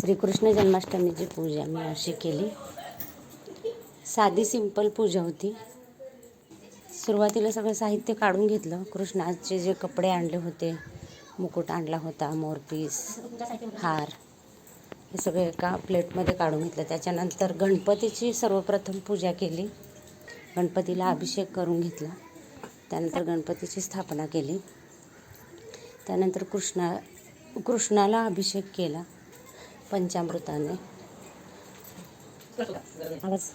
श्रीकृष्ण जन्माष्टमीची पूजा मी अशी केली. साधी सिंपल पूजा होती. सुरुवातीला सगळं साहित्य काढून घेतलं. कृष्णाचे जे कपडे आणले होते मुकुट आणला होता मोरपीस हार हे सगळं एका प्लेटमध्ये काढून घेतलं. त्याच्यानंतर गणपतीची सर्वप्रथम पूजा केली. गणपतीला अभिषेक करून घेतला. त्यानंतर गणपतीची स्थापना केली. त्यानंतर कृष्णा कृष्णाला अभिषेक केला. पंचामृताने. आवाज.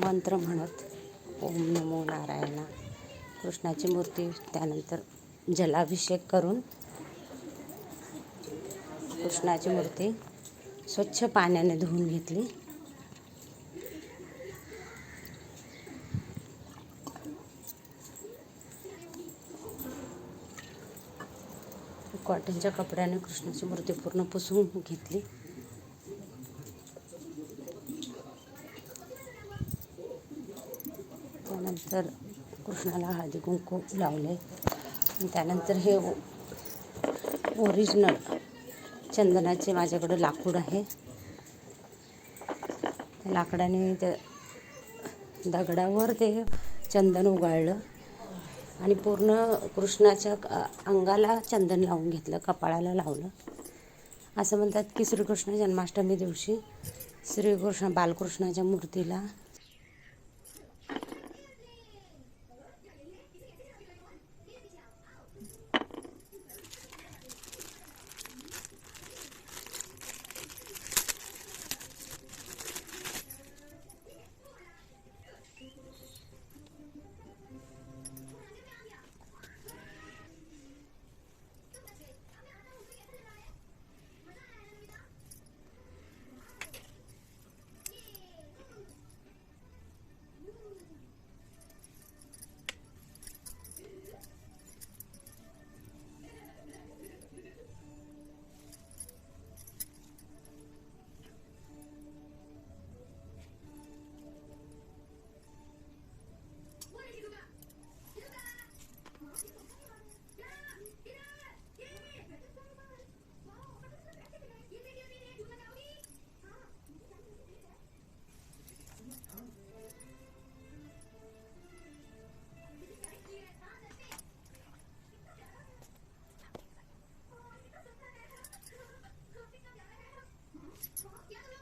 मंत्र म्हणत ओम नमो नारायणा. कृष्णाची मूर्ती त्यानंतर जलाभिषेक करून कृष्णाची मूर्ती स्वच्छ पाण्याने धुवून घेतली. कॉटनच्या कपड्याने कृष्णाची मूर्ती पूर्ण पुसून घेतली. त्यानंतर कृष्णाला हळदी कुंकू लावले. त्यानंतर हे ओरिजिनल चंदनाचे माझ्याकडं लाकूड आहे. त्या लाकडाने त्या दगडावर ते चंदन उगाळलं. आणि पूर्ण कृष्णाच्या अंगाला चंदन लावून घेतलं कपाळाला लावलं. असं म्हणतात की श्रीकृष्ण जन्माष्टमी दिवशी श्रीकृष्ण बालकृष्णाच्या मूर्तीला Yeah.